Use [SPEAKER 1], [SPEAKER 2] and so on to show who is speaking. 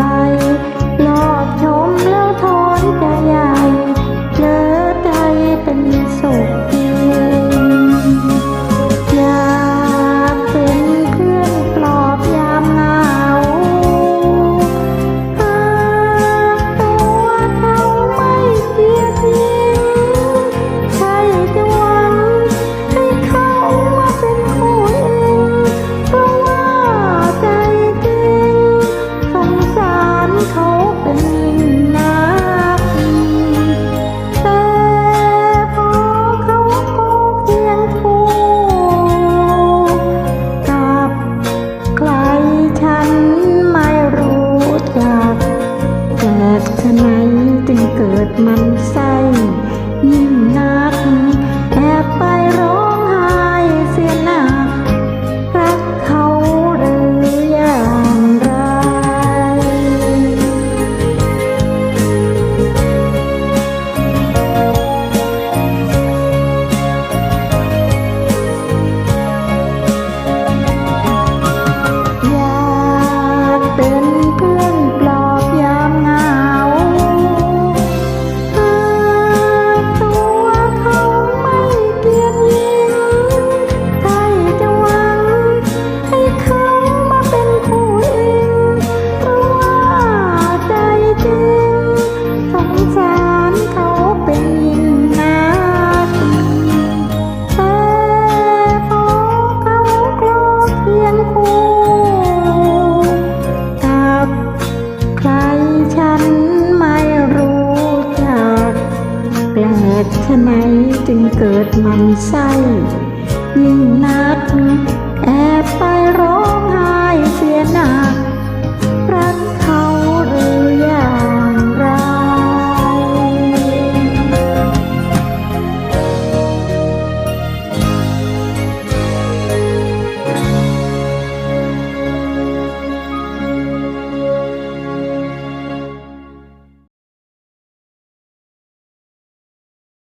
[SPEAKER 1] น้อย กฉะไหนจึงเกิดมันไส้ยิ่งนักแอบไป